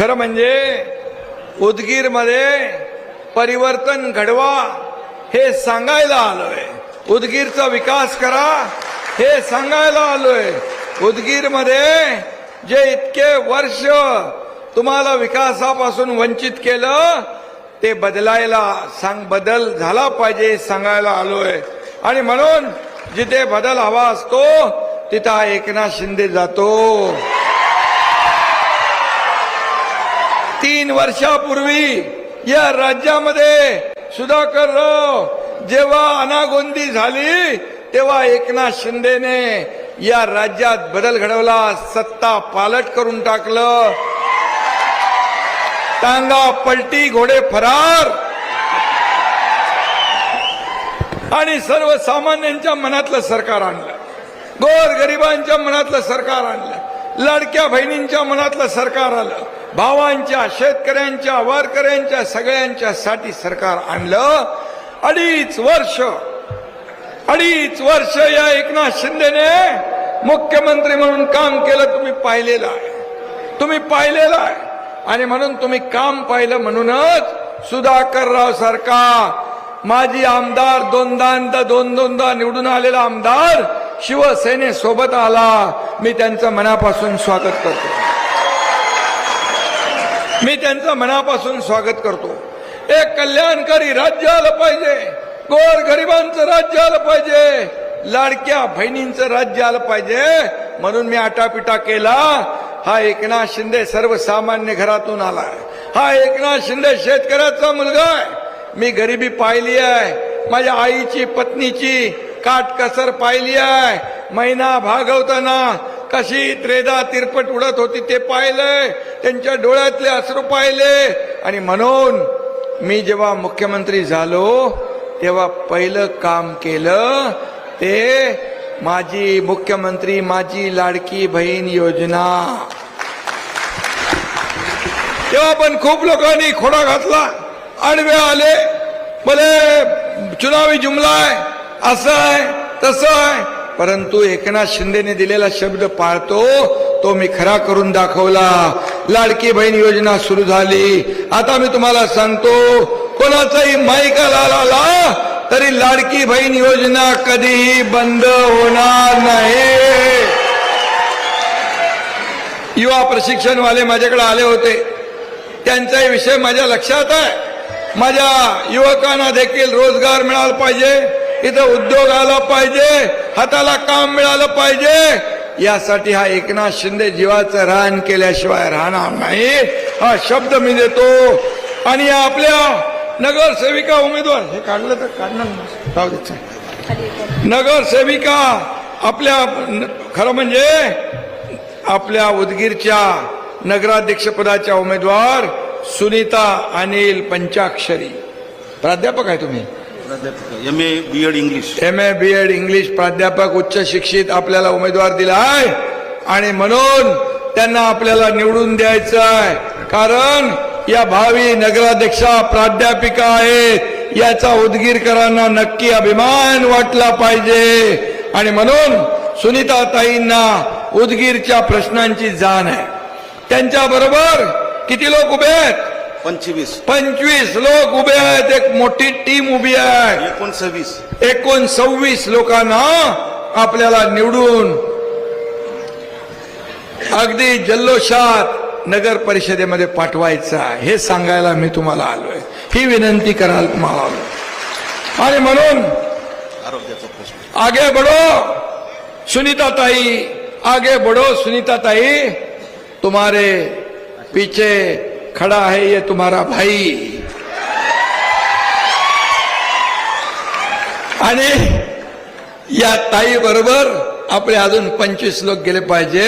खरं म्हणजे उदगीरमध्ये परिवर्तन घडवा हे सांगायला आलोय. उदगीरचा विकास करा हे सांगायला आलोय. उदगीरमध्ये जे इतके वर्ष तुम्हाला विकासापासून वंचित केलं ते बदलायला सांग बदल झाला पाहिजे सांगायला आलोय. आणि म्हणून जिथे बदल हवा असतो तिथं एकनाथ शिंदे जातो. तीन वर्षापूर्वी या राज्यामध्ये सुधाकर राव जेव्हा अनागोंदी झाली तेव्हा एकनाथ शिंदेने या राज्यात बदल घडवला सत्ता पालट करून टाकलं. टांगा पलटी घोडे फरार. आणि सर्वसामान्यांच्या मनातलं सरकार आणलं. गोर गरिबांच्या मनातलं सरकार आणलं. लाडक्या बहिणींच्या मनातलं सरकार आलं. भावांच्या शेतकऱ्यांच्या वारकऱ्यांच्या सगळ्यांच्या साठी सरकार आणलं. अडीच वर्ष अडीच वर्ष या एकनाथ शिंदेने मुख्यमंत्री म्हणून काम केलं तुम्ही पाहिलेलं आहे. तुम्ही पाहिलेलं आहे. आणि म्हणून तुम्ही काम पाहिलं म्हणूनच सुधाकरराव सारखा माजी आमदार दोनदा दोन दोनदा निवडून आलेला आमदार शिवसेनेसोबत आला. मी त्यांचं मनापासून स्वागत करतो. मी त्यांचं मनापासून स्वागत करतो. एक कल्याणकारी राज्य आलं पाहिजे. गोर गरिबांचं राज्य आलं पाहिजे. लाडक्या बहिणींचं राज्य आलं पाहिजे. म्हणून मी आटापिटा केला. हा एकनाथ शिंदे सर्वसामान्य घरातून आलाय. हा एकनाथ शिंदे शेतकऱ्याचा मुलगा आहे. मी गरिबी पाहिली आहे. माझ्या आईची पत्नीची काटकसर पाहिली आहे. महिना भागवताना कशी त्रेदा तिरपट उडत होती ते पाहिलंय त्यांच्या डोळ्यातले अश्रू पाहिले आणि म्हणून मी जेव्हा मुख्यमंत्री झालो तेव्हा पहिलं काम केलं ते माझी मुख्यमंत्री माझी लाडकी बहीण योजना. तेव्हा पण खूप लोकांनी खोडा घातला. आडवे आले भले चुनावी जुमला आहे असं आहे तसं आहे. परंतु एकनाथ शिंदेने दिलेला शब्द पाळतो तो मी खरा करून दाखवला. लाडकी बहीण योजना सुरू झाली. आता मी तुम्हाला सांगतो कोणाचाही माईका ला तरी लाडकी बहीण योजना कधीही बंद होणार नाही. युवा प्रशिक्षणवाले माझ्याकडे आले होते. त्यांचाही विषय माझ्या लक्षात आहे. माझ्या युवकांना देखील रोजगार मिळाला पाहिजे. इथं उद्योग आला पाहिजे हाताला काम मिळालं पाहिजे. यासाठी हा एकनाथ शिंदे जीवाचं रान केल्याशिवाय राहणार नाही. हा शब्द मी देतो. आणि आपल्या नगरसेविका उमेदवार हे काढलं तर काढणार नगरसेविका आपल्या खरं म्हणजे आपल्या उदगीरच्या नगराध्यक्षपदाच्या उमेदवार सुनीता अनिल पंचाक्षरी. प्राध्यापक आहे तुम्ही. M A B Ed English M A B Ed English प्राध्यापक उच्च शिक्षित आपल्याला उमेदवार दिला आहे आणि म्हणून त्यांना आपल्याला निवडून द्यायचं आहे कारण या भावी नगराध्यक्षा प्राध्यापिका आहेत. याचा उदगीरकरांना नक्की अभिमान वाटला पाहिजे. आणि म्हणून सुनीता ताईंना उदगीरच्या प्रश्नांची जाण आहे. त्यांच्या बरोबर किती लोक उभे आहेत? पंचवीस. पंचवीस लोक उभे आहेत एक मोठी टीम उभी आहे. एकोणसव्वीस. एकोणसव्वीस लोकांना आपल्याला निवडून अगदी जल्लोषात नगर परिषदेमध्ये पाठवायचं हे सांगायला मी तुम्हाला आलोय. ही विनंती करायला तुम्हाला. आलोय आणि म्हणून आरोग्याचा प्रश्न. आगे बढ़ो सुनीता ताई आगे बढ़ो सुनीता ताई तुम्हारे पीछे खड़ा है ये तुम्हारा भाई। आणि या ताई बरोबर आपले अजून पंचवीस लोक गेले पाहिजे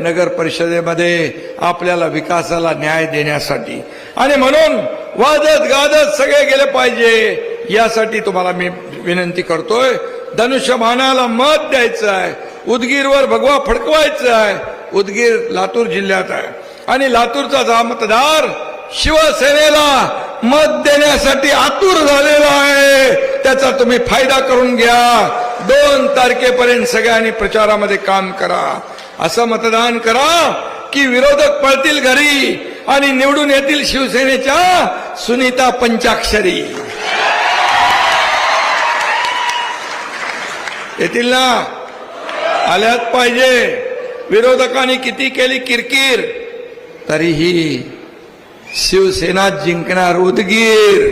नगर परिषदेमध्ये आपल्याला विकासाला न्याय देण्यासाठी. आणि म्हणून वाजत गाजत सगळे गेले पाहिजे यासाठी तुम्हाला मी विनंती करतोय. धनुष्यमानाला मत द्यायचं आहे उदगीरवर भगवा फडकवायचं आहे उदगीर लातूर जिल्ह्यात आहे. आणि लातूरचा जा मतदार शिवसेनेला मत देण्यासाठी आतुर झालेला आहे. त्याचा तुम्ही फायदा करून घ्या. दोन तारखेपर्यंत सगळ्यांनी प्रचारामध्ये काम करा. असं मतदान करा की विरोधक पळतील घरी आणि निवडून येतील शिवसेनेच्या सुनीता पंचाक्षरी. येतील ना? आल्यात पाहिजे. विरोधकांनी किती केली किरकिर? तरीही शिवसेना जिंकणार उदगीर.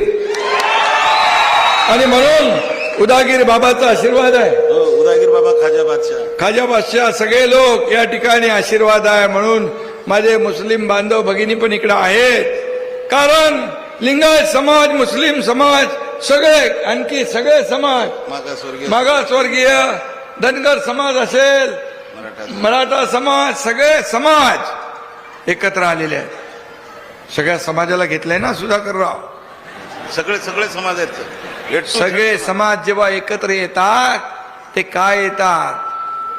आणि म्हणून उदागीर बाबाचा आशीर्वाद आहे. हो, उदयगीर बाबा खाजा बादशाह. खाजा बादशाह सगळे लोक या ठिकाणी आशीर्वाद आहे म्हणून माझे मुस्लिम बांधव भगिनी पण इकडे आहेत. कारण लिंगायत समाज मुस्लिम समाज सगळे आणखी सगळे समाज मागासवर्गीय मागासवर्गीय धनगर समाज असेल मराठा मराठा समाज सगळे समाज एकत्र आलेले आहेत. सगळ्या समाजाला घेतलंय ना सुधाकरराव? सगळे सगळे समाज आहेत सगळे समाज जेव्हा एकत्र येतात ते काय येतात?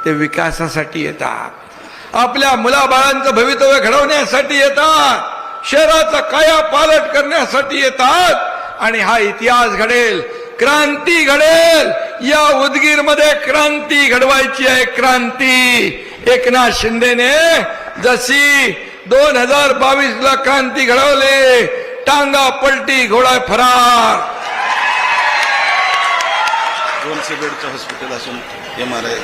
ते विकासासाठी येतात. आपल्या मुलाबाळांचं भवितव्य घडवण्यासाठी येतात. शहराचा काया पालट करण्यासाठी येतात. आणि हा इतिहास घडेल. क्रांती घडेल. या उदगीरमध्ये क्रांती घडवायची आहे. क्रांती. एकनाथ शिंदेने जशी दोन हजार बावीस ला क्रांती घडवले. टांगा पलटी घोडा फरार. दोनशे बेडचं हॉस्पिटल असून एम आर आय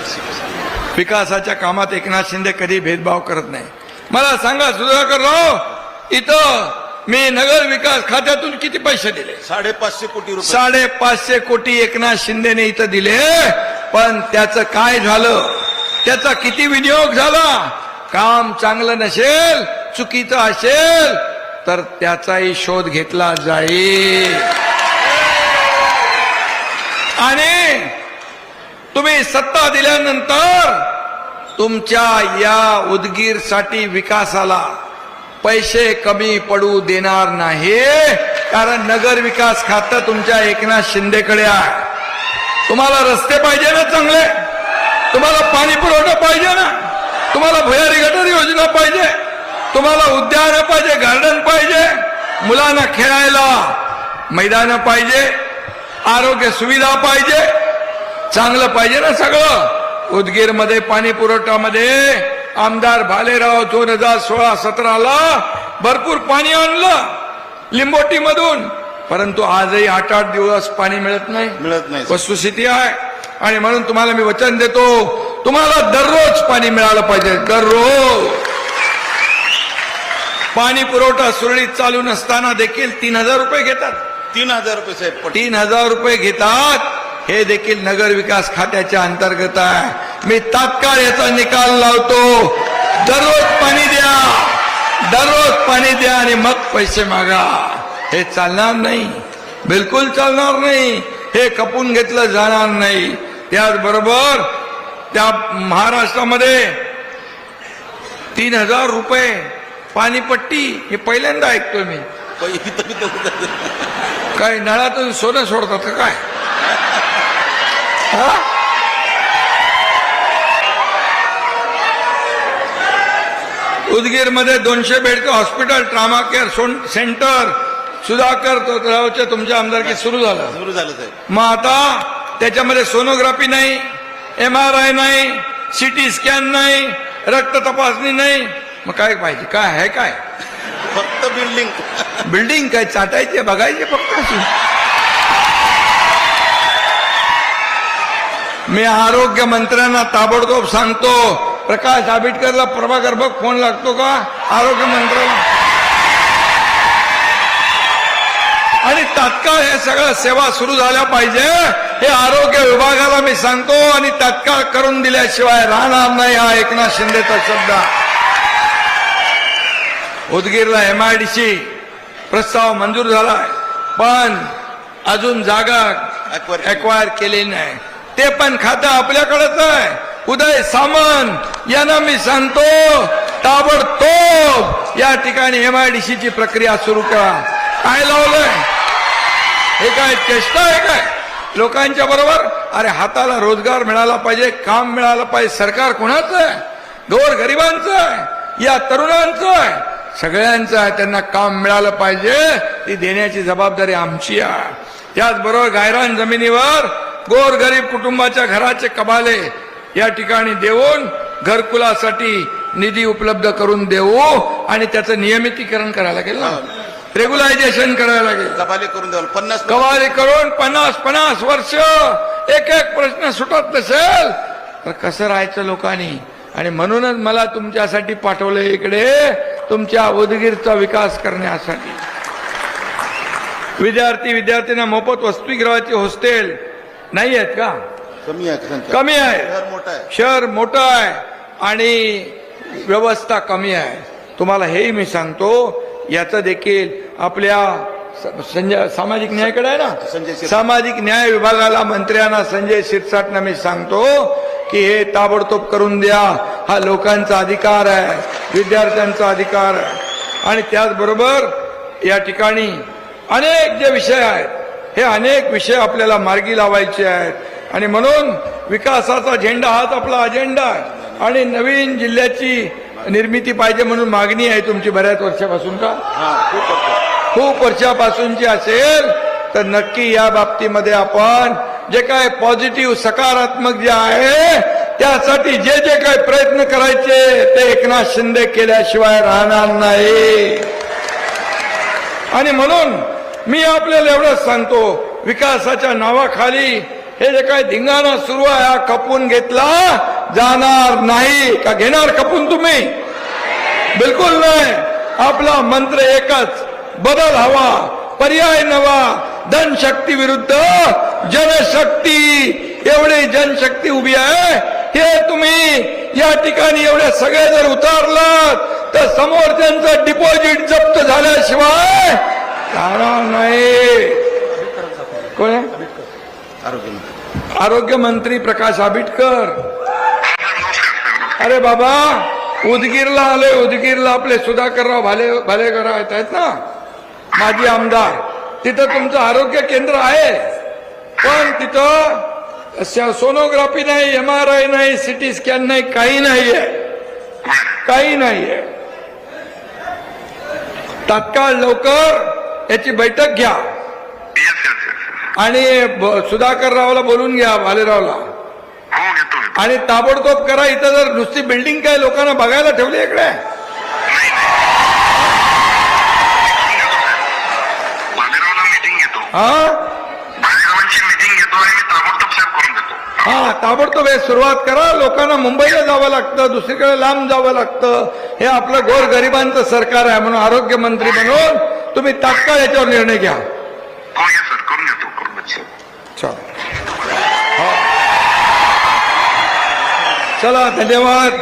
विकासाच्या कामात एकनाथ शिंदे कधी भेदभाव करत नाही. मला सांगा सुधाकर राव इथं मी नगर विकास खात्यातून किती पैसे दिले? साडेपाचशे कोटी रुपये. साडेपाचशे कोटी एकनाथ शिंदेने इथं दिले पण त्याचं काय झालं? त्याचा किती विनियोग झाला? काम चांगलं नसेल चुकीचं असेल तर त्याचाही शोध घेतला जाईल. आणि तुम्ही सत्ता दिल्यानंतर तुमच्या या उदगीरसाठी विकासाला पैसे कमी पडू देणार नाही कारण नगर विकास खातं तुमच्या एकनाथ शिंदेकडे आहे. तुम्हाला रस्ते पाहिजे ना चांगले? तुम्हाला पाणी पुरवठा पाहिजे ना? तुम्हाला भुयारी गटर योजना पाहिजे तुम्हाला उद्यान पाहिजे गार्डन पाहिजे मुलांना खेळायला मैदान पाहिजे आरोग्य सुविधा पाहिजे चांगलं पाहिजे ना सगळं. उदगीरमध्ये पाणी पुरवठ्यामध्ये आमदार भालेराव दोन हजार सोळा सतराला भरपूर पाणी आणलं लिंबोटी मधून परंतु आजही आठ आठ दिवस पाणी मिळत नाही. मिळत नाही वस्तुस्थिती आहे. आणि म्हणून तुम्हाला मी वचन देतो तुम्हाला दररोज पाणी मिळालं पाहिजे दररोज. पाणी पुरवठा सुरळीत चालू नसताना देखील तीन हजार रुपये घेतात. तीन हजार रुपये साहेब तीन हजार रुपये घेतात. हे देखील नगर विकास खात्याच्या अंतर्गत आहे. मी तात्काळ याचा निकाल लावतो. दररोज पाणी द्या. दररोज पाणी द्या आणि मग पैसे मागा. हे चालणार नाही. बिलकुल चालणार नाही. हे खपून घेतलं जाणार नाही. त्याचबरोबर त्या महाराष्ट्रामध्ये तीन हजार रुपये पाणीपट्टी हे पहिल्यांदा ऐकतोय मी. काय नळातून सोनं सोडतात का काय? हा? उदगीरमध्ये दोनशे बेडचं hospital trauma care centre Sudhakar तोतरावच्या तुमच्या आमदारकी सुरू झालं. सुरू झालं मग आता त्याच्यामध्ये सोनोग्राफी नाही एम आर आय नाही सिटी स्कॅन नाही रक्त तपासणी नाही. मग काय पाहिजे? काय आहे काय? फक्त बिल्डिंग बिल्डिंग काय चाटायचे बघायचे फक्त मी आरोग्य मंत्र्यांना ताबडतोब सांगतो. प्रकाश आंबेडकरला प्रभाकर बघ फोन लागतो का? आरोग्य मंत्र्याला. आणि तात्काळ हे सगळं सेवा सुरू झाल्या पाहिजे. हे आरोग्य विभागाला मी सांगतो आणि तात्काळ करून दिल्याशिवाय राहणार नाही हा एकनाथ शिंदेचा शब्द. उदगीरला एमआयडीसी प्रस्ताव मंजूर झालाय पण अजून जागा. अक्वायर केली. नाही. ते पण खातं आपल्याकडेच आहे. उदय सामंत यांना मी सांगतो ताबडतोब या ठिकाणी एमआयडीसीची प्रक्रिया सुरू करा. काय लावलंय? हे काय चेष्टा आहे काय? लोकांच्या बरोबर. अरे हाताला रोजगार मिळाला पाहिजे काम मिळालं पाहिजे सरकार कोणाचं आहे? गोर गरिबांचं आहे? या तरुणांचं आहे? सगळ्यांचं आहे त्यांना काम मिळालं पाहिजे ती देण्याची जबाबदारी आमची आहे. त्याचबरोबर गायरान जमिनीवर गोर गरीब कुटुंबाच्या घराचे कबाले या ठिकाणी देऊन घरकुलासाठी निधी उपलब्ध करून देऊ आणि त्याचं नियमितीकरण करायला गेलं रेग्युलायझेशन करायला लागेल. कबाले करून द्याल पन्नास कवारी करून पन्नास पन्नास वर्ष एक एक प्रश्न सुटत नसेल तर कसं राहायचं लोकांनी? आणि म्हणूनच मला तुमच्यासाठी पाठवलं इकडे तुमच्या उदगीरचा विकास करण्यासाठी. विद्यार्थी विद्यार्थ्यांना मोफत वसतिगृहाची हॉस्टेल नाही आहेत का? कमी आहे कमी आहे. शहर मोठं आहे. शहर मोठं आहे आणि व्यवस्था कमी आहे. तुम्हाला हेही मी सांगतो याचं देखील आपल्या संजय सामाजिक न्यायाकडे आहे ना. सामाजिक न्याय विभागाला मंत्र्यांना संजय शिरसाटना मी सांगतो की हे ताबडतोब करून द्या. हा लोकांचा अधिकार आहे विद्यार्थ्यांचा अधिकार आहे. आणि त्याचबरोबर या ठिकाणी अनेक जे विषय आहेत हे अनेक विषय आपल्याला मार्गी लावायचे आहेत. आणि म्हणून विकासाचा झेंडा हाच आपला अजेंडा आहे. आणि नवीन जिल्ह्याची निर्मिती पाहिजे म्हणून मागणी आहे तुमची बऱ्याच वर्षापासून का? हा खूप वर्षापासूनची असेल तर नक्की या बाबतीमध्ये आपण जे काय पॉझिटिव्ह सकारात्मक जे आहे त्यासाठी जे जे काही प्रयत्न करायचे ते एकनाथ शिंदे केल्याशिवाय राहणार नाही. आणि म्हणून मी आपल्याला एवढंच सांगतो विकासाच्या नावाखाली हे जे काय धिंगाणा सुरू आहे हा खपून घेतला जाणार नाही का घेणार खपून तुम्ही? बिलकुल नाही. आपला मंत्र एकच बदल हवा पर्याय नवा. धनशक्ती विरुद्ध जनशक्ती. एवढी जनशक्ती उभी आहे. हे तुम्ही या ठिकाणी एवढे सगळे जर उतारलात तर समोरच्यांचं डिपॉझिट जप्त झाल्याशिवाय राहणार नाही. कोण आहे? आरोग्य मंत्री आरोग्य मंत्री प्रकाश आंबेडकर. अरे बाबा उदगीरला आलोय उदगीरला आपले सुधाकरराव भाले भालेकर आहेत आहेत ना? माजी आमदार. तिथं तुमचं आरोग्य केंद्र आहे. पण तिथं सोनोग्राफी नाही एम आर आय नाही सिटी स्कॅन नाही काही नाहीये. काही नाहीये. तात्काळ लवकर याची बैठक घ्या. आणि सुधाकररावला बोलून घ्या भालेरावला. आणि ताबडतोब करा इथं जर नुसती बिल्डिंग काय लोकांना बघायला ठेवली इकडे. हा? ताबडतोब हा ताबडतोब हे सुरुवात करा. लोकांना मुंबईला जावं लागतं दुसरीकडे लांब जावं लागतं. हे आपलं गोर गरिबांचं सरकार आहे म्हणून आरोग्य मंत्री म्हणून तुम्ही तात्काळ याच्यावर निर्णय घ्या. चला धन्यवाद.